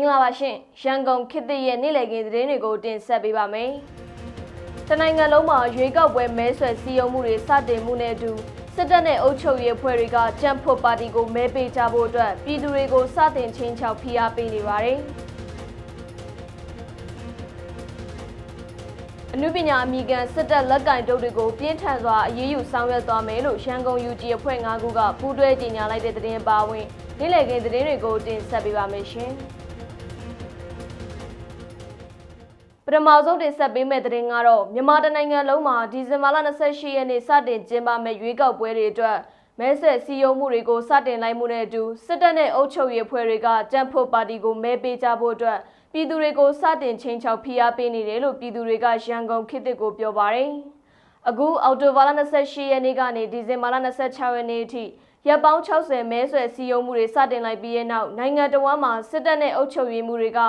င်္ဂလာပါရှင်ရန်ကုန်ခေတ်သစ်ရဲ့နေ့လည်ခင်းသတင်းတွေကိုတင်ဆက်ပေးပါမယ်တနိုင်ငံလုံးမှာရွေးကောက်ပွဲမဲဆွယ်စည်းရုံးမှုတွေစတင်မှုနဲ့အတူစစ်တပ်နဲ့အုပ်ချုပ်ရေးအဖွဲ့တွေကကြံ့ဖို့ပါတီကိုမဲပေးကြဖို့အတွက်ပြည်သူတွေကိုစတင်ချင်းချောက်ဖိအားပေးနေပါတယ်အနုပညာအမိကန်စစ်တပ်လက်ကင်တုပ်တွေကိုပြင်းထန်စွာအရေးယူဆောင်ရွက်သွားမယ်လို့ရန်ကုန် UG အဖွဲ့၅ခုကပူးတွဲကြေညာလိုက်တဲ့သတင်းပါဝင်နေ့လည်ခင်းသတင်းတွေကိုတင်ဆက်ပေးပါမယ်ရှင်။ ထမဆုံးတင်ဆက်ပေးမယ့်သတင်းကတော့မြန်မာတနိုင်ငံလုံးမှာဒီဇင်ဘာလ28ရက်နေ့စတင်ကျင်းပမယ့်ရွေးကောက်ပွဲတွေအတွက်မဲဆက်စည်းရုံးမှုတွေကိုစတင်လိုက်မှုနဲ့အတူစစ်တပ်နဲ့အုပ်ချုပ်ရေးအဖွဲ့တွေကကြံ့ဖို့ပါတီကိုမဲပေးကြဖို့အတွက်ပြည်သူတွေကိုစတင်ချင်းချောက်ဖိအားပေးနေတယ်လို့ပြည်သူတွေကရန်ကုန်ခေတ်သစ်ကိုပြောပါရယ်။အခုအောက်တိုဘာလ28ရက်နေ့ကနေဒီဇင်ဘာလ26ရက်နေ့အထိရက်ပေါင်း60မဲဆွယ်စည်းရုံးမှုတွေစတင်လိုက်ပြီးတဲ့နောက်နိုင်ငံတော်ဝန်မှာစစ်တပ်နဲ့အုပ်ချုပ်ရေးမှုတွေက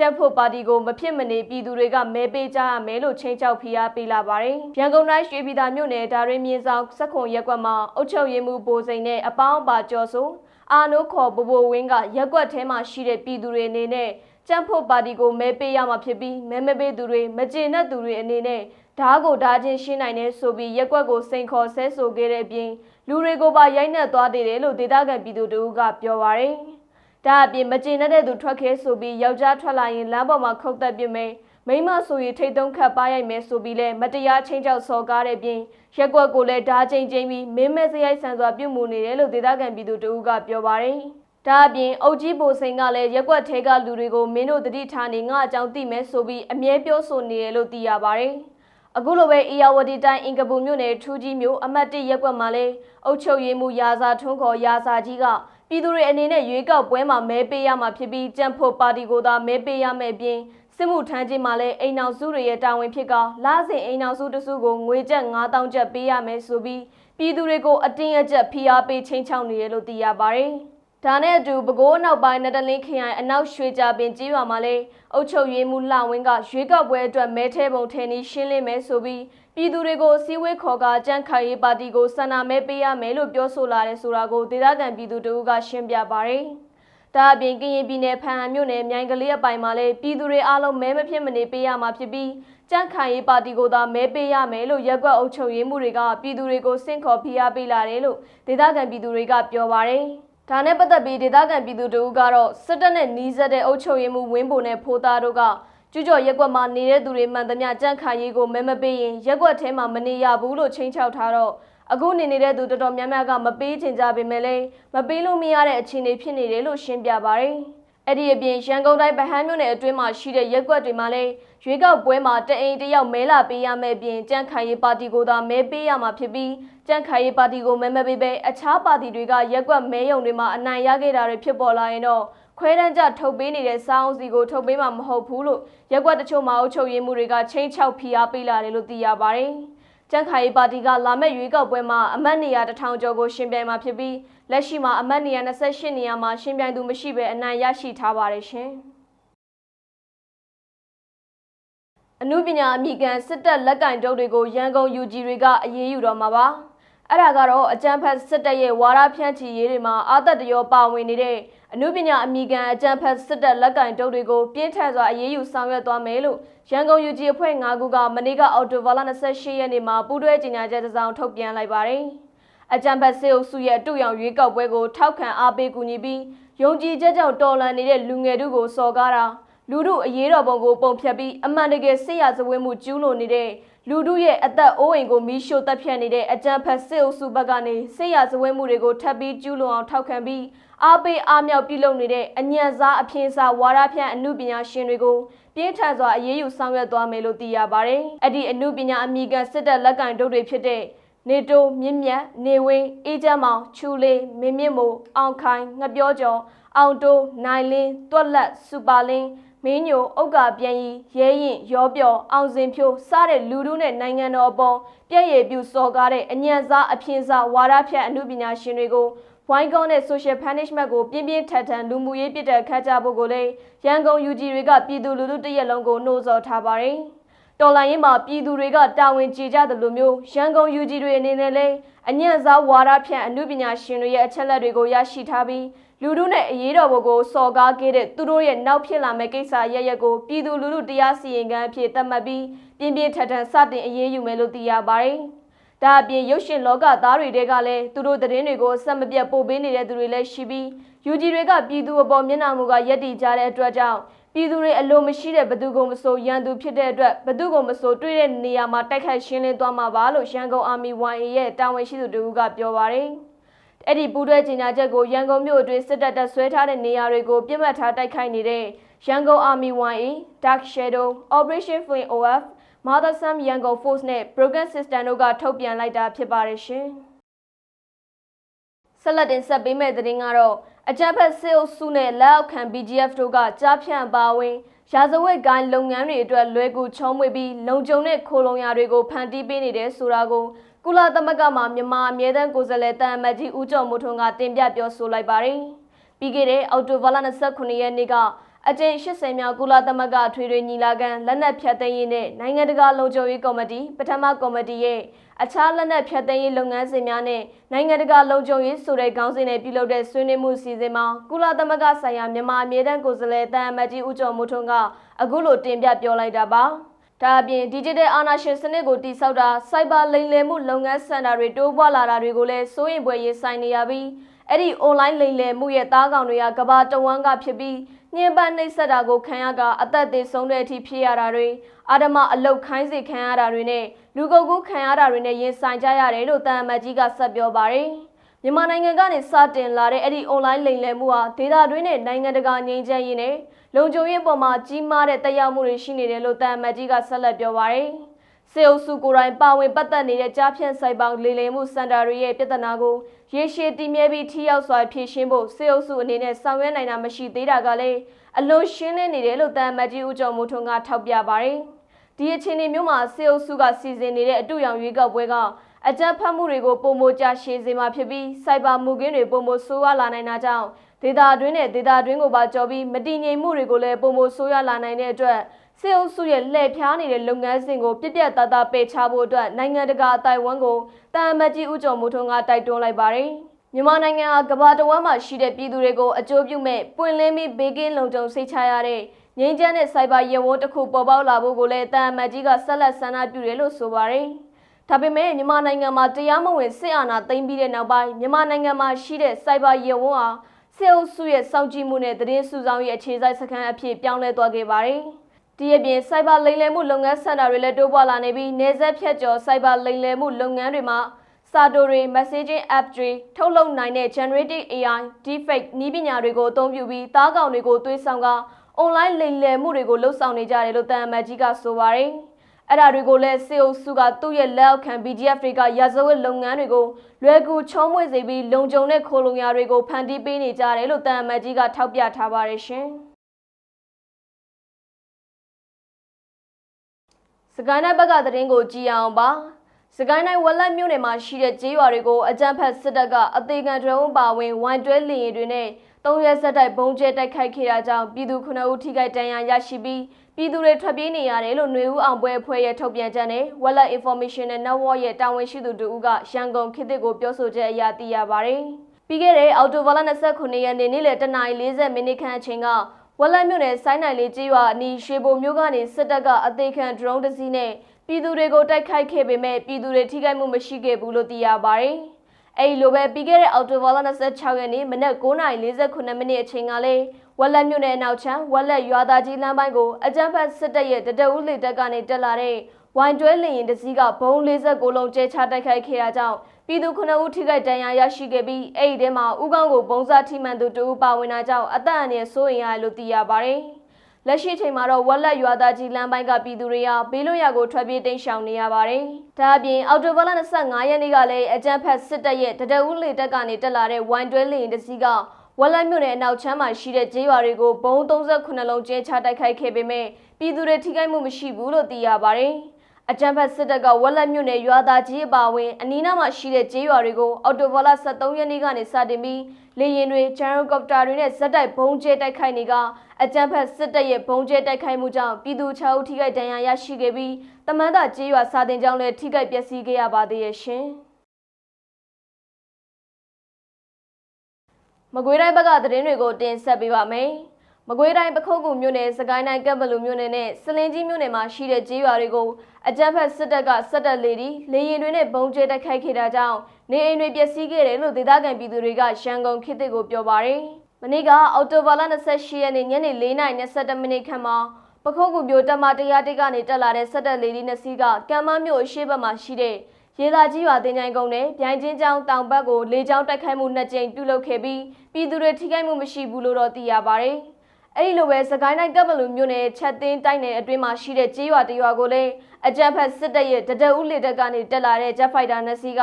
ကျပ်ဖို့ပါတီကိုမဖြစ်မနေပြည်သူတွေကမဲပေးကြရမယ်လို့ချိန်ချောက်ဖိအားပေးလာပါတယ်။ရန်ကုန်တိုင်းရွှေပြည်သာမြို့နယ်ဒါရင်းမြင်းဆောင်စက်ခွန်ရက်ကွက်မှာအုပ်ချုပ်ရေးမှုပိုစိန်နဲ့အပေါင်းအပါကျော်ဆိုအာနိုးခေါ်ဘဘဝင်းကရက်ကွက်ထဲမှာရှိတဲ့ပြည်သူတွေအနေနဲ့ကျန်းဖို့ပါတီကိုမဲပေးရမှာဖြစ်ပြီးမဲမပေးသူတွေမကျေနပ်သူတွေအနေနဲ့ဓားကိုဓားချင်းရှင်းနိုင်တဲ့ဆိုပြီးရက်ကွက်ကိုစိန်ခေါ်ဆဲဆိုခဲ့တဲ့အပြင်လူတွေကိုပါရိုက်နှက်သွားသေးတယ်လို့ဒေသခံပြည်သူတို့ကပြောပါရယ်။ ဒါအပြင်မကျေနပ်တဲ့သူထွက်ခဲဆိုပြီးယောက်ျားထွက်လာရင်လမ်းပေါ်မှာခုတ်သက်ပြမယ်မိမဆိုရင်ထိတ်တုံးခတ်ပါရိုက်မယ်ဆိုပြီးလဲမတရားချင်းချောက်စော်ကားတဲ့ပြင်ရက်ကွက်ကိုလည်းဓာချင်းချင်းပြီးမင်းမဲစရိုက်ဆန်စွာပြုတ်မှုနေတယ်လို့ဒေသခံပြည်သူတို့ကပြောပါရယ်။ဒါအပြင်အုတ်ကြီးဘိုစိန်ကလည်းရက်ကွက်ထဲကလူတွေကိုမင်းတို့တတိထားနေငါအကြောင်းသိမယ်ဆိုပြီးအမြဲပြောဆိုနေတယ်လို့သိရပါရယ်။အခုလိုပဲအေယာဝတီတိုင်းအင်ကပူမြို့နယ်ထူးကြီးမြို့အမတ်၁ရက်ကွက်မှာလဲအုတ်ချုပ်ရေးမှုရာဇာထွန်းခေါ်ရာဇာကြီးက ပြည်သူတွေအနေနဲ့ရွေးကောက်ပွဲမှာမဲပေးရမှာဖြစ်ပြီးကြံ့ဖို့ပါတီကိုသာမဲပေးရမယ်ပြင်စစ်မှုထမ်းခြင်းမှာလဲအိမ်အောင်စုတွေရဲ့တာဝန်ဖြစ်ကလာစဉ်အိမ်အောင်စုတစုကိုငွေကျပ်9000ကျပ်ပေးရမယ်ဆိုပြီးပြည်သူတွေကိုအတင်းအကျပ်ဖိအားပေးချင်းချောက်နေရလို့သိရပါတယ်။ ဒါနဲ့အတူပဲခူးနောက်ပိုင်းနတလင်းခရိုင်အနောက်ရွှေကြပင်ကြီးရွာမှာလဲအုတ်ချုပ်ရေးမှုလှဝင်းကရွေးကောက်ပွဲအတွက်မဲထဲပုံထဲနီးရှင်းလင်းမယ်ဆိုပြီးပြည်သူတွေကိုစီဝေးခေါ်ကကြန့်ခိုင်ရေးပါတီကိုဆန္ဒမဲပေးရမယ်လို့ပြောဆိုလာတယ်ဆိုတာကိုဒေသခံပြည်သူတို့ကရှင်းပြပါရယ်။ဒါအပြင်ကရင်ပြည်နယ်ဖန်ဟန်မြို့နယ်မြိုင်ကလေးအပိုင်မှာလည်းပြည်သူတွေအားလုံးမဲမဖြစ်မနေပေးရမှာဖြစ်ပြီးကြန့်ခိုင်ရေးပါတီကိုသာမဲပေးရမယ်လို့ရက်ကွက်အုပ်ချုပ်ရေးမှုတွေကပြည်သူတွေကိုစင့်ခေါ်ဖိအားပေးလာတယ်လို့ဒေသခံပြည်သူတွေကပြောပါရယ်။ ဒါနဲ့ပတ်သက်ပြီးဒေသခံပြည်သူတို့ကတော့စစ်တပ်နဲ့နှီးစပ်တဲ့အုပ်ချုပ်ရေးမှုဝင်းပုံနဲ့ဖိုးသားတို့ကကျူးကျော်ရက်ကွက်မှာနေတဲ့သူတွေမှန်သမျှကြန့်ခိုင်ရေးကိုမဲမပေးရင်ရက်ကွက်ထဲမှာမနေရဘူးလို့ချိန်ချောက်ထားတော့အခုနေနေတဲ့သူတော်တော်များများကမပေးချင်ကြပေမဲ့လည်းမပေးလို့မရတဲ့အခြေအနေဖြစ်နေတယ်လို့ရှင်းပြပါရယ် အဲ့ဒီအပြင်ရန်ကုန်တိုင်းဗဟန်းမြို့နယ်အတွင်းမှာရှိတဲ့ရက်ကွက်တွေမှာလည်းရွေးကောက်ပွဲမှာတအိမ်တယောက်မဲလာပေးရမယ့်အပြင်ကြန့်ခိုင်ရေးပါတီကိုသာမဲပေးရမှာဖြစ်ပြီးကြန့်ခိုင်ရေးပါတီကိုမဲမပေးဘဲအခြားပါတီတွေကရက်ကွက်မဲယုံတွေမှာအနိုင်ရခဲ့တာတွေဖြစ်ပေါ်လာရင်တော့ခွဲတန်းကြထုတ်ပေးနေတဲ့စောင်းစီကိုထုတ်ပေးမှာမဟုတ်ဘူးလို့ရက်ကွက်တချို့မှာအုပ်ချုပ်ရေးမှုတွေကချင်းချောက်ဖိအားပေးလာတယ်လို့သိရပါတယ်။ ကျန်းခိုင်ပါတီကလာမယ့်ရွေးကောက်ပွဲမှာအမတ်နေရာတထောင်ကျော်ကိုရှင်ပြိုင်မှာဖြစ်ပြီးလက်ရှိမှာအမတ်နေရာ28နေရာမှာရှင်ပြိုင်သူမရှိဘဲအနိုင်ရရှိထားပါတယ်ရှင်။အနုပညာအမိကန်စစ်တပ်လက်ကင်တုပ်တွေကိုရန်ကုန် UG တွေကအရေးယူတော့မှာပါ။ အဲ့ဒါကတော့အကြံဖက်စစ်တပ်ရဲ့ဝါရဖြန့်ချီရေးတွေမှာအာသက်တရောပါဝင်နေတဲ့အနုပညာအမိကန်အကြံဖက်စစ်တပ်လက်ကင်တုပ်တွေကိုပြင်းထန်စွာအရေးယူဆောင်ရွက်သွားမယ်လို့ရန်ကုန် UG အဖွဲ့၅ခုကမနေ့ကအော်တိုဗာလာ28ရက်နေ့မှာပူးတွဲကြေညာချက်တစ်စောင်ထုတ်ပြန်လိုက်ပါတယ်။အကြံဖက်စစ်အုပ်စုရဲ့အတူရောင်ရွေးကောက်ပွဲကိုထောက်ခံအားပေးကူညီပြီးယုံကြည်ချက်ကြောင့်တော်လှန်နေတဲ့လူငယ်တို့ကိုစော်ကားတာလူတို့အရေးတော်ပုံကိုပုံဖြတ်ပြီးအမှန်တကယ်စစ်ရဇဝဲမှုကျူးလွန်နေတဲ့ လူတို့ရဲ့အသက်အိုးအိမ်ကိုမီးရှို့တပ်ဖြတ်နေတဲ့အကြံဖက်စစ်အုပ်စုဘက်ကနေစစ်ရဇဝဲမှုတွေကိုထပ်ပြီးကျူးလွန်အောင်ထောက်ခံပြီးအားပေးအားမြောက်ပြုလုပ်နေတဲ့အညံစားအဖြစ်စားဝါဒဖြန့်အမှုပညာရှင်တွေကိုပြင်းထန်စွာအရေးယူဆောင်ရွက်သွားမယ်လို့သိရပါတယ်။အဲ့ဒီအမှုပညာအမိကန်စစ်တပ်လက်ကင်တို့တွေဖြစ်တဲ့နေတိုမြင့်မြတ်နေဝင်းအေးချမ်းမောင်ချူလေးမင်းမြင့်မို့အောင်ခိုင်ငပြောကျော်အောင်တိုးနိုင်လင်းတွက်လက်စူပါလင်း မင်းညိုဥက္ကာပြန်ရီရဲရင်ရောပြောအောင်စင်ဖြိုးစတဲ့လူတို့နဲ့နိုင်ငံတော်အပေါ်ပြည့်ရည်ပြုစော်ကားတဲ့အညံစားအဖြစ်စားဝါဒဖြန့်အမှုပညာရှင်တွေကိုဝိုင်းကောင်းတဲ့ social punishment ကိုပြင်းပြင်းထန်ထန်လူမှုရေးပြစ်ဒဏ်ခတ်ကြဖို့ကိုလည်းရန်ကုန် UG တွေကပြည်သူလူထုတရက်လုံးကိုနှိုးဆော်ထားပါတယ်။တော်လိုင်းရင်မှာပြည်သူတွေကတာဝန်ကျေကြတယ်လို့မျိုးရန်ကုန် UG တွေအနေနဲ့လည်းအညံ့စားဝါဒဖြန့်အမှုပညာရှင်တွေရဲ့အချက်လက်တွေကိုရရှိထားပြီး လူတို့နဲ့အရေးတော်ပုံကိုစော်ကားခဲ့တဲ့သူတို့ရဲ့နောက်ဖြစ်လာမယ့်ကိစ္စရရက်ကိုပြည်သူလူထုတရားစီရင်ခံအဖြစ်သတ်မှတ်ပြီးပြင်းပြင်းထန်ထန်စတင်အရေးယူမယ်လို့သိရပါတယ်။ဒါအပြင်ရုပ်ရှင်လောကသားတွေတဲကလည်းသူတို့သတင်းတွေကိုဆက်မပြတ်ပို့ပေးနေတဲ့သူတွေလည်းရှိပြီး UG တွေကပြည်သူအပေါ်မျက်နှာမူကရက်တီကြတဲ့အတွက်ကြောင့်ပြည်သူတွေအလိုမရှိတဲ့ဘသူကမဆိုရန်သူဖြစ်တဲ့အတွက်ဘသူကမဆိုတွေ့တဲ့နေရာမှာတိုက်ခိုက်ရှင်းလင်းသွားမှာပါလို့ရန်ကုန်အာမီ YA ရဲ့တာဝန်ရှိသူတူကပြောပါတယ်။ အဲ့ဒီပူးတွဲကြေညာချက်ကိုရန်ကုန်မြို့အတွင်းစစ်တပ်တပ်ဆွဲထားတဲ့နေရာတွေကိုပြစ်မှတ်ထားတိုက်ခိုက်နေတဲ့ရန်ကုန်အာမီ YA Dark Shadow Operation Flame OF Mother Sam Yangon Force နဲ့ Broken System တို့ကထုတ်ပြန်လိုက်တာဖြစ်ပါတယ်ရှင်။ဆက်လက်တင်ဆက်ပေးမယ့်သတင်းကတော့အကြမ်းဖက်စစ်အုပ်စုနဲ့လက်အောက်ခံ BGF တို့ကကြားဖြန့်ပါဝင်ရာဇဝတ်ကိုင်းလုပ်ငန်းတွေအတွက်လွယ်ကူချုံးမွေပြီးလုံခြုံတဲ့ခိုလုံရာတွေကိုဖန်တီးပေးနေတယ်ဆိုတာကို ကုလသမဂ္ဂမှမြန်မာအမြဲတမ်းကိုယ်စားလှယ်တန်အမတ်ကြီးဦးကျော်မိုးထွန်းကတင်ပြပြောဆိုလိုက်ပါတယ်။ပြီးခဲ့တဲ့အောက်တိုဘာလ29ရက်နေ့ကအကြိမ်80မြောက်ကုလသမဂ္ဂထွေထွေညီလာခံလက်နက်ဖြတ်သိမ်းရေးနဲ့နိုင်ငံတကာလုံခြုံရေးကော်မတီပထမကော်မတီရဲ့အခြားလက်နက်ဖြတ်သိမ်းရေးလုပ်ငန်းစဉ်များနဲ့နိုင်ငံတကာလုံခြုံရေးဆိုတဲ့ခေါင်းစဉ်နဲ့ပြုလုပ်တဲ့ဆွေးနွေးမှုစီစဉ်မှာကုလသမဂ္ဂဆိုင်ရာမြန်မာအမြဲတမ်းကိုယ်စားလှယ်တန်အမတ်ကြီးဦးကျော်မိုးထွန်းကအခုလိုတင်ပြပြောလိုက်တာပါ။ ဒါအပြင် digital အာဏာရှင်စနစ်ကိုတိစောက်တာ cyber လိမ်လည်မှုလုပ်ငန်းစင်တာတွေတိုးပွားလာတာတွေကိုလည်းစိုးရင်ပွဲရေးဆိုင်နေရပြီးအဲ့ဒီ online လိမ်လည်မှုရဲ့တားကောင်တွေကကဘာတဝန်းကဖြစ်ပြီးညှဉ်းပန်းနှိပ်စက်တာကိုခံရကအသက်သေဆုံးတဲ့အထိဖြစ်ရတာတွေအာဓမအလုတ်ခိုင်းစေခံရတာတွေနဲ့လူကုန်ကူးခံရတာတွေနဲ့ရင်ဆိုင်ကြရတယ်လို့တန်အမတ်ကြီးကဆက်ပြောပါတယ် မြန်မာနိုင်ငံကနေစတင်လာတဲ့အဲ့ဒီ online လိမ်လည်မှုဟာဒေတာတွင်းနဲ့နိုင်ငံတကာငြိမ်းချမ်းရေးနဲ့လုံခြုံရေးပေါ်မှာကြီးမားတဲ့တရားမှုတွေရှိနေတယ်လို့တန်အမတ်ကြီးကဆက်လက်ပြောပါတယ်စေအုပ်စုကိုယ်တိုင်ပါဝင်ပတ်သက်နေတဲ့ကြားဖြန့်ဆိုင်ပေါင်းလေလေမှုစင်တာတွေရဲ့ပြဿနာကိုရေရှည်တည်မြဲပြီးထိရောက်စွာဖြေရှင်းဖို့စေအုပ်စုအနေနဲ့ဆောင်ရွက်နိုင်တာမရှိသေးတာကလည်းအလွန်ရှင်းလင်းနေတယ်လို့တန်မတ်ကြီးဦးကျော်မိုးထွန်းကထောက်ပြပါတယ်။ဒီအခြေအနေမျိုးမှာစေအုပ်စုကစီစဉ်နေတဲ့အတူရောင်ရွေးကောက်ပွဲက အကြမ်းဖက်မှုတွေကိုပုံမကြရှည်စေမှာဖြစ်ပြီးစိုက်ဘာမှုကင်းတွေပုံမဆိုးရလာနိုင်တာကြောင့်ဒေတာတွင်းနဲ့ဒေတာတွင်းကိုပါကြော်ပြီးမတည်ငြိမ်မှုတွေကိုလည်းပုံမဆိုးရလာနိုင်တဲ့အတွက်စေအုပ်စုရဲ့လှည့်ဖျားနေတဲ့လုပ်ငန်းစဉ်ကိုပြက်ပြက်သားသားပယ်ချဖို့အတွက်နိုင်ငံတကာအတိုင်းဝန်းကိုတာမတ်ကြီးဦးကျော်မိုးထွန်းကတိုက်တွန်းလိုက်ပါတယ်။မြန်မာနိုင်ငံဟာကမ္ဘာတစ်ဝန်းမှာရှိတဲ့ပြည်သူတွေကိုအကျိုးပြုမဲ့ပွင့်လင်းပြီးဘေးကင်းလုံခြုံစိတ်ချရတဲ့ငြိမ်းချမ်းတဲ့စိုက်ဘာရဲဝန်းတစ်ခုပေါ်ပေါက်လာဖို့ကိုလည်းတာမတ်ကြီးကဆက်လက်ဆန္ဒပြုတယ်လို့ဆိုပါတယ်။ ဒါပေမဲ့မြန်မာနိုင်ငံမှာတရားမဝင်စစ်အာဏာသိမ်းပြီးတဲ့နောက်ပိုင်းမြန်မာနိုင်ငံမှာရှိတဲ့စိုက်ဘာရဲဝန်းဟာစေအုပ်စုရဲ့စောင့်ကြည့်မှုနဲ့သတင်းစုဆောင်ရေးအခြေစိုက်စခန်းအဖြစ်ပြောင်းလဲသွားခဲ့ပါတယ်။ဒီအပြင်စိုက်ဘာလိမ်လည်မှုလုပ်ငန်းစင်တာတွေလည်းတိုးပွားလာနေပြီးနေဆက်ဖြတ်ကျော်စိုက်ဘာလိမ်လည်မှုလုပ်ငန်းတွေမှာစာတိုတွေ messaging app တွေထုတ်လုပ်နိုင်တဲ့ generative AI deepfake နည်းပညာတွေကိုအသုံးပြုပြီးသားကောင်တွေကိုသွေးဆောင်က online လိမ်လည်မှုတွေကိုလှုပ်ဆောင်နေကြတယ်လို့တန်အမတ်ကြီးကဆိုပါတယ်။ အဲ့ဒါတွေကိုလည်းစေအုပ်စုကသူ့ရဲ့လက်အောက်ခံ BGF တွေကရာဇဝတ်လုပ်ငန်းတွေကိုလွယ်ကူချုံးမွေ့စေပြီးလုံခြုံတဲ့ခိုလုံရာတွေကိုဖန်တီးပေးနေကြတယ်လို့တန်အမတ်ကြီးကထောက်ပြထားပါတယ်ရှင်။စကိုင်းတိုင်းဘက်ကသတင်းကိုကြည့်အောင်ပါစကိုင်းတိုင်းဝက်လက်မြို့နယ်မှာရှိတဲ့ကျေးရွာတွေကိုအကြမ်းဖက်စစ်တပ်ကအသေးခံဒရုန်းပါဝင်ဝိုင်းတွဲလင်ရင်တွေနဲ့သုံးရက်ဆက်တိုက်ဘုံကျဲတိုက်ခိုက်ခဲ့တာကြောင့်ပြည်သူ9ဦးထိခိုက်ဒဏ်ရာရရှိပြီး ပြည်သူတွေထွက်ပြေးနေရတယ်လို့ຫນွေဦးအောင်ပွဲအဖွဲ့ရဲ့ထုတ်ပြန်ချက်နဲ့ Wallet Information နဲ့ Network ရဲ့တာဝန်ရှိသူတို့ကရန်ကုန်ခေတ်သစ်ကိုပြောဆိုချက်အရသိရပါတယ်။ပြီးခဲ့တဲ့အောက်တိုဘာလ29ရက်နေ့နေ့လယ်10:40မိနစ်ခန့်အချိန်ကဝက်လက်မြို့နယ်ဆိုင်းနိုင်လေးကြီးရွာအနီးရွှေဘိုမြို့ကနေစစ်တပ်ကအသေးခံဒရုန်းတစ်စီးနဲ့ပြည်သူတွေကိုတိုက်ခိုက်ခဲ့ပေမဲ့ပြည်သူတွေထိခိုက်မှုမရှိခဲ့ဘူးလို့သိရပါတယ်။အဲဒီလိုပဲပြီးခဲ့တဲ့အောက်တိုဘာလ26ရက်နေ့မနက်9:48မိနစ်အချိန်ကလေး ဝက်လက်မြို့နယ်အနောက်ချမ်းဝက်လက်ရွာသားကြီးလမ်းပိုင်းကိုအကြမ်းဖက်စစ်တပ်ရဲ့တတအုပ်လေတပ်ကနေတက်လာတဲ့ဝိုင်တွဲလင်ရင်တစည်းကဘုံ49လုံးကျဲချတိုက်ခိုက်ခဲ့တာကြောင့်ပြည်သူ9ဦးထိခိုက်ဒဏ်ရာရရှိခဲ့ပြီးအဲ့ဒီထဲမှာဥကောင်းကိုပုံစားထိမှန်သူ2ဦးပါဝင်တာကြောင့်အသက်အန္တရာယ်စိုးရိမ်ရတယ်လို့သိရပါတယ်။လက်ရှိချိန်မှာတော့ဝက်လက်ရွာသားကြီးလမ်းပိုင်းကပြည်သူတွေဟာဘေးလွတ်ရာကိုထွက်ပြေးတိမ်းရှောင်နေရပါတယ်။ဒါအပြင်အော်တိုဘလ25ရက်နေ့ကလည်းအကြမ်းဖက်စစ်တပ်ရဲ့တတအုပ်လေတပ်ကနေတက်လာတဲ့ဝိုင်တွဲလင်ရင်တစည်းက ဝက်လက်မြို့နယ်အနောက်ချမ်းမှာရှိတဲ့ကျေးရွာတွေကိုဘုံ38လုံးကျဲချတိုက်ခိုက်ခဲ့ပေမဲ့ပြည်သူတွေထိခိုက်မှုမရှိဘူးလို့သိရပါတယ်။အကြံဖက်စစ်တပ်ကဝက်လက်မြို့နယ်ရွာသားကြီးအပါဝင်အနီးနားမှာရှိတဲ့ကျေးရွာတွေကိုအော်တိုဘောလာ73ရက်နေ့ကနေစတင်ပြီးလေရင်တွေဂျန်ရိုကော်ပတာတွေနဲ့ဇက်တိုက်ဘုံကျဲတိုက်ခိုက်နေကအကြံဖက်စစ်တပ်ရဲ့ဘုံကျဲတိုက်ခိုက်မှုကြောင့်ပြည်သူ6ဦးထိခိုက်ဒဏ်ရာရရှိခဲ့ပြီးတမန်တော်ကျေးရွာစာတင်ကျောင်းလည်းထိခိုက်ပျက်စီးခဲ့ရပါသေးရဲ့ရှင်။ မကွေးတိုင်းဘက်ကသတင်းတွေကိုတင်ဆက်ပေးပါမယ်။မကွေးတိုင်းပခုတ်ကူမြို့နယ်စကိုင်းတိုင်းကပ်ဘလူမြို့နယ်နဲ့စလင်းကြီးမြို့နယ်မှာရှိတဲ့ကြေးရွာတွေကိုအကြမ်းဖက်စစ်တပ်ကစစ်တပ်လေဒီလေရင်တွေနဲ့ဘုံကျဲတိုက်ခိုက်ခဲ့တာကြောင့်နေအိမ်တွေပျက်စီးခဲ့တယ်လို့ဒေသခံပြည်သူတွေကရန်ကုန်ခေတ်တစ်ကိုပြောပါရယ်။မနေ့ကအော်တိုဘာလ28ရက်နေ့ညနေ4:22မိနစ်ခန့်မှာပခုတ်ကူမြို့တမတရားတိတ်ကနေတက်လာတဲ့စစ်တပ်လေဒီနှစ်စီးကကံမမြို့အရှိတ်ဘက်မှာရှိတဲ့ ရေသာကြီးရွာတင်ချိုင်ကုန်းနဲ့ပြိုင်ချင်းကျောင်းတောင်ဘက်ကိုလေကြောင်းတိုက်ခိုက်မှုနှစ်ကြိမ်ပြုလုပ်ခဲ့ပြီးပြည်သူတွေထိခိုက်မှုမရှိဘူးလို့တော့သိရပါဗျ။အဲဒီလိုပဲစကိုင်းတိုင်းကပ်ဘလူမြို့နယ်ချက်သိန်းတိုင်းနယ်အတွင်းမှာရှိတဲ့ကြေးရွာတရွာကိုလည်းအကြမ်းဖက်စစ်တပ်ရဲ့တဒအုပ်လက်တပ်ကနေတက်လာတဲ့ Jet Fighter နှစ်စီးက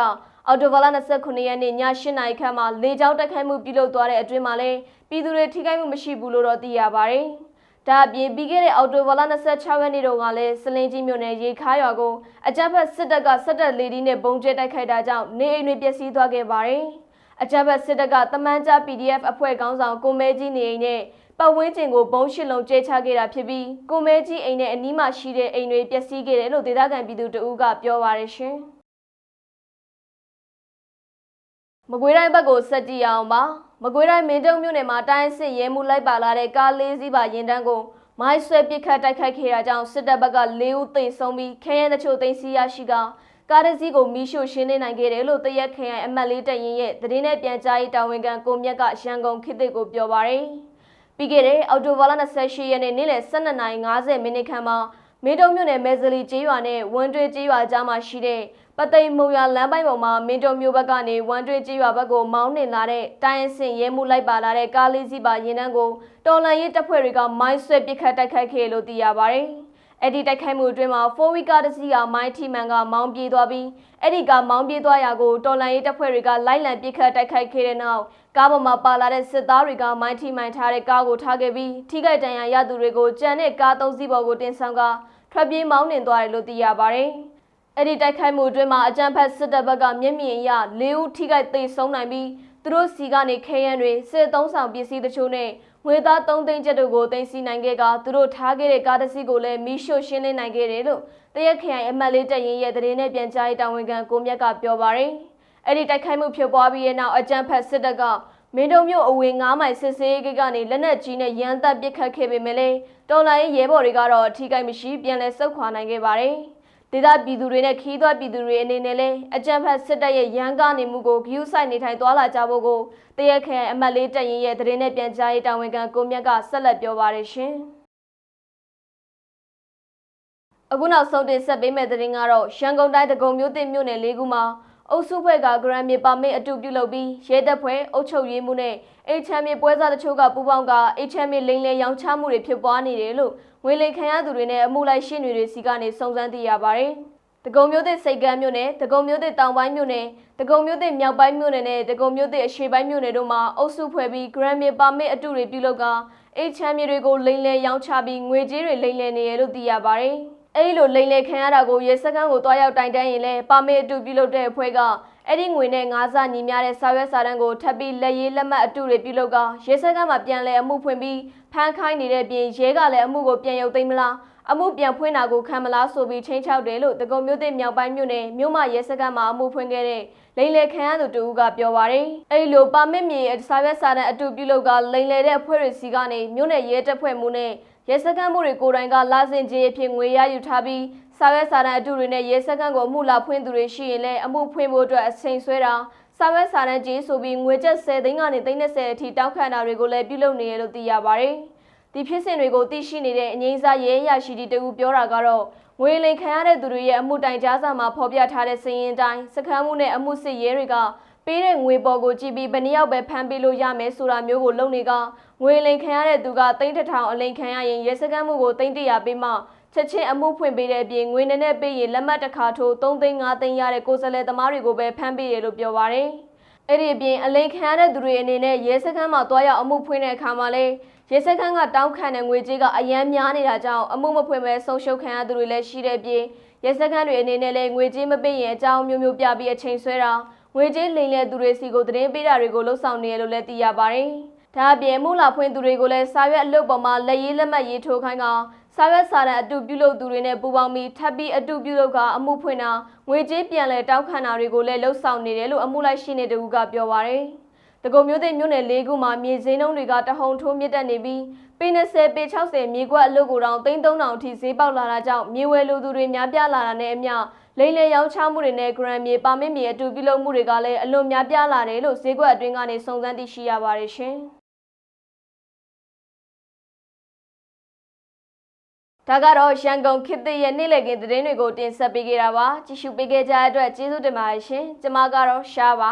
အော်တိုဘာလ29ရက်နေ့ည8နာရီခန့်မှာလေကြောင်းတိုက်ခိုက်မှုပြုလုပ်သွားတဲ့အတွင်းမှာလည်းပြည်သူတွေထိခိုက်မှုမရှိဘူးလို့တော့သိရပါဗျ။ ဒါအပြင်ပြီးခဲ့တဲ့အော်တိုဘာလ26ရက်နေ့တုန်းကလည်းစလင်းကြီးမြို့နယ်ရေခါရွာကိုအကြမ်းဖက်စစ်တပ်ကစစ်တပ်လေဒီနဲ့ဘုံကျဲတိုက်ခိုက်တာကြောင့်နေအိမ်တွေပျက်စီးသွားခဲ့ပါတယ်။အကြမ်းဖက်စစ်တပ်ကတမန်ကျ PDF အဖွဲ့ခေါင်းဆောင်ကိုမဲကြီးနေအိမ်နဲ့ပတ်ဝန်းကျင်ကိုဘုံရှစ်လုံးကျဲချခဲ့တာဖြစ်ပြီးကိုမဲကြီးအိမ်နဲ့အနီးမှာရှိတဲ့အိမ်တွေပျက်စီးခဲ့တယ်လို့ဒေသခံပြည်သူတအူးကပြောပါရရှင်။ မကွေးတိုင်းဘက်ကိုဆက်ကြည့်အောင်ပါမကွေးတိုင်းမင်းတုံမြို့နယ်မှာတိုင်းစစ်ရဲမှုလိုက်ပါလာတဲ့ကားလေးစီးပါရင်တန်းကိုမိုင်းဆွဲပစ်ခတ်တိုက်ခိုက်ခဲ့တာကြောင့်စစ်တပ်ဘက်က၄ဦးသေဆုံးပြီးခဲရဲတချို့သိမ်းဆီးရရှိကကားတစ်စီးကိုမီးရှို့ရှင်းနေနိုင်ခဲ့တယ်လို့တရက်ခရိုင်အမတ်လေးတရင်ရဲ့သတင်းနဲ့ပြန်ကြားရေးတာဝန်ခံကိုမြက်ကရန်ကုန်ခေတ်သစ်ကိုပြောပါရယ်ပြီးခဲ့တဲ့အော်တိုဘာလ28ရက်နေ့နေ့လယ်12:50မိနစ်ခန့်မှာမင်းတုံမြို့နယ်မဲဇလီကျေးရွာနဲ့ဝန်းတွဲကျေးရွာကြားမှာရှိတဲ့ ပသိမ်မုံရလမ်းပိုင်းပေါ်မှာမင်းတုံမြို့ဘက်ကနေဝမ်းတွဲကြီးရွာဘက်ကိုမောင်းနှင်လာတဲ့တိုင်းအဆင့်ရဲမှုလိုက်ပါလာတဲ့ကားလေးစီးပါရင်နှန်းကိုတော်လန်ရေးတပ်ဖွဲ့တွေကမိုင်းဆွဲပစ်ခတ်တိုက်ခိုက်ခဲ့လို့သိရပါတယ်။အဲ့ဒီတိုက်ခိုက်မှုအတွင်းမှာ4ဝီကားတစ်စီးကမိုင်းထီမန်ကမောင်းပြေးသွားပြီးအဲ့ဒီကမောင်းပြေးသွားရာကိုတော်လန်ရေးတပ်ဖွဲ့တွေကလိုက်လံပစ်ခတ်တိုက်ခိုက်ခဲ့တဲ့နောက်ကားပေါ်မှာပါလာတဲ့စစ်သားတွေကမိုင်းထီမိုင်ထားတဲ့ကားကိုထားခဲ့ပြီးထိခိုက်ဒဏ်ရာရသူတွေကိုကြံတဲ့ကားသုံးစီးပေါ်ကိုတင်ဆောင်ကထွက်ပြေးမောင်းနှင်သွားတယ်လို့သိရပါတယ်။ အဲ့ဒီတိုက်ခိုက်မှုအတွင်းမှာအကြမ်းဖက်စစ်တပ်ဘက်ကမျက်မြင်ရ၄ဦးထိခိုက်သေဆုံးနိုင်ပြီးသူတို့စီကနေခဲယမ်းတွေစစ်သုံးဆောင်ပစ္စည်းတချို့နဲ့ငွေသား3သိန်းကျပ်တို့ကိုတင်စီနိုင်ခဲ့ကသူတို့ထားခဲ့တဲ့ကားတစ်စီးကိုလည်းမီးရှို့ရှင်းလင်းနိုင်ခဲ့တယ်လို့တရက်ခရိုင်အမတ်လေးတရင်ရဲ့သတင်းနဲ့ပြန်ကြားရေးတာဝန်ခံကိုမြတ်ကပြောပါရယ်အဲ့ဒီတိုက်ခိုက်မှုဖြစ်ပွားပြီးတဲ့နောက်အကြမ်းဖက်စစ်တပ်ကမင်းတုံမြို့အဝေး9မိုင်စစ်ဆေးဂိတ်ကနေလက်နက်ကြီးနဲ့ရန်တပ်ပစ်ခတ်ခဲ့ပေမဲ့လည်းတော်လိုင်းရဲဘော်တွေကတော့အထီးကိမရှိပြန်လဲဆုတ်ခွာနိုင်ခဲ့ပါတယ်။ ဒေသပြည်သူတွေနဲ့ခီးသွွားပြည်သူတွေအနေနဲ့လည်းအကြံဖတ်စစ်တပ်ရဲ့ရန်ကနေမှုကိုဂယူးဆိုင်နေထိုင်သွားလာကြဖို့ကိုတရက်ခရိုင်အမတ်လေးတက်ရင်ရဲ့သတင်းနဲ့ပြန်ကြားရေးတာဝန်ခံကိုမြတ်ကဆက်လက်ပြောပါရရှင်အခုနောက်ဆုံးတင်ဆက်ပေးမယ့်သတင်းကတော့ရန်ကုန်တိုင်းတကုံမြို့သစ်မြို့နယ်လေးခုမှာ အုပ်စုဖွဲ့ကဂရန်မြေပါမစ်အတူပြုလုပ်ပြီးရဲတပ်ဖွဲ့အုပ်ချုပ်ရေးမှုနဲ့အိချမ်းမြေပွဲစားတချို့ကပူးပေါင်းကအိချမ်းမြေလိန်လေရောင်းချမှုတွေဖြစ်ပွားနေတယ်လို့ငွေလိမ်ခံရသူတွေနဲ့အမှုလိုက်ရှင်းတွေစီကနေစုံစမ်းသိရပါတယ်။တကုံမျိုးသစ်စိတ်ကမ်းမြို့နယ်တကုံမျိုးသစ်တောင်ပိုင်းမြို့နယ်တကုံမျိုးသစ်မြောက်ပိုင်းမြို့နယ်နဲ့တကုံမျိုးသစ်အရှေ့ပိုင်းမြို့နယ်တို့မှာအုပ်စုဖွဲ့ပြီး Grand Mid Permit အတူတွေပြုလုပ်ကအိချမ်းမြေတွေကိုလိမ်လည်ရောင်းချပြီးငွေကြေးတွေလိမ်လည်နေရလို့သိရပါတယ်။ အဲဒီလိုလိမ်လည်ခံရတာကိုရဲစခန်းကိုတွားရောက်တိုင်တန်းရင်လည်းပါမစ်အတူပြုလုပ်တဲ့အဖွဲ့ကအဲ့ဒီငွေနဲ့ငါးစားညီများတဲ့စာရွက်စာတမ်းကိုထပ်ပြီးလက်ရေးလက်မှတ်အတုတွေပြုလုပ်ကရဲစခန်းမှာပြန်လဲအမှုဖွင့်ပြီးဖမ်းခိုင်းနေတဲ့ပြင်ရဲကလည်းအမှုကိုပြန်ရုပ်သိမ်းမလားအမှုပြန်ဖွင့်တာကိုခံမလားဆိုပြီးချင်းချောက်တယ်လို့တကုံမျိုးသစ်မြောက်ပိုင်းမြို့နယ်မြို့မရဲစခန်းမှာအမှုဖွင့်ခဲ့တဲ့လိန်လေခံရသူတူကပြောပါရယ်အဲ့လိုပါမစ်မြေစာရွက်စာတမ်းအတူပြုလုပ်ကလိန်လေတဲ့အဖွဲ့တွေစီကနေမြို့နယ်ရဲတပ်ဖွဲ့မှုနဲ့ ရဲစခန်းမှုတွေကိုယ်တိုင်ကလာစင်ကြီးအဖြစ်ငွေရယူထားပြီးစာရွက်စာတမ်းအတူတွေနဲ့ရဲစခန်းကိုအမှုလာဖွင့်သူတွေရှိရင်လည်းအမှုဖွင့်ဖို့အတွက်အချိန်ဆွဲတာစာရွက်စာတမ်းကြီးဆိုပြီးငွေကျပ်10သိန်းကနေ30အထိတောက်ခံတာတွေကိုလည်းပြုလုပ်နေရလို့သိရပါတယ်။ဒီဖြစ်စဉ်တွေကိုသိရှိနေတဲ့အငိမ့်စားရဲရရှိတီတူပြောတာကတော့ငွေလိမ်ခံရတဲ့သူတွေရဲ့အမှုတိုင်ကြားစာမှာဖော်ပြထားတဲ့စည်ရင်တိုင်းစခန်းမှုနဲ့အမှုစစ်ရဲတွေက ပေးတဲ့ငွေပေါ်ကိုကြည့်ပြီးဘယ်နှယောက်ပဲဖမ်းပေးလို့ရမယ်ဆိုတာမျိုးကိုလုပ်နေကငွေလိမ်ခံရတဲ့သူကတိန်းတထောင်အလိမ်ခံရရင်ရဲစခန်းမှုကိုတိန်းတရာပေးမှချက်ချင်းအမှုဖွင့်ပေးတဲ့အပြင်ငွေနဲ့နဲ့ပေးရင်လက်မှတ်တစ်ခါထိုး3သိန်း5သိန်းရတဲ့ကိုယ်စားလှယ်သမားတွေကိုပဲဖမ်းပေးတယ်လို့ပြောပါရယ်အဲ့ဒီအပြင်အလိန်ခံရတဲ့သူတွေအနေနဲ့ရဲစခန်းမှာတွားရောက်အမှုဖွင့်တဲ့အခါမှာလည်းရဲစခန်းကတောင်းခံတဲ့ငွေကြေးကအယမ်းများနေတာကြောင့်အမှုမဖွင့်ပဲဆုံးရှုံးခံရသူတွေလည်းရှိတဲ့ပြင်ရဲစခန်းတွေအနေနဲ့လည်းငွေကြေးမပေးရင်အကြောင်းမျိုးမျိုးပြပြီးအချိန်ဆွဲတာ ငွေကြေးလိမ်လည်သူတွေစီကိုသတင်းပေးတာတွေကိုလှုပ်ဆောင်နေရလို့လည်းသိရပါတယ်။ဒါအပြင်မှုလာဖွင့်သူတွေကိုလည်းစာရွက်အလုပ်ပေါ်မှာလက်ရေးလက်မှတ်ရေးထိုးခိုင်းကစာရွက်စာတမ်းအတူပြုလုပ်သူတွေနဲ့ပူးပေါင်းပြီးထပ်ပြီးအတူပြုလုပ်ကအမှုဖွင့်တာငွေကြေးပြန်လည်တောင်းခံတာတွေကိုလည်းလှုပ်ဆောင်နေတယ်လို့အမှုလိုက်ရှိနေတူကပြောပါရယ်။ဒတကုံမျိုးသိမ်းမြို့နယ်၄ခုမှာမြေဈေးနှုန်းတွေကတဟုန်ထိုးမြင့်တက်နေပြီး ပေ20ပေ60မြေကွက်အလွတ်ကိုတောင်3300အထိဈေးပေါက်လာတာကြောင့်မြေဝယ်လူသူတွေများပြားလာတာနဲ့အမျှလိမ့်လေရောင်းချမှုတွေနဲ့ဂရမ်မြေပါမစ်မြေအတူပြုလုပ်မှုတွေကလည်းအလွန်များပြားလာတယ်လို့ဈေးကွက်အတွင်းကနေစုံစမ်းသိရှိရပါတယ်ရှင်။ဒါကတော့ရန်ကုန်ခေတ်သစ်ရဲ့နေ့လည်ခင်းသတင်းတွေကိုတင်ဆက်ပေးခဲ့တာပါကြည့်ရှုပေးခဲ့ကြတဲ့အတွက်ကျေးဇူးတင်ပါတယ်ရှင်ကျွန်မကတော့ရှားပါ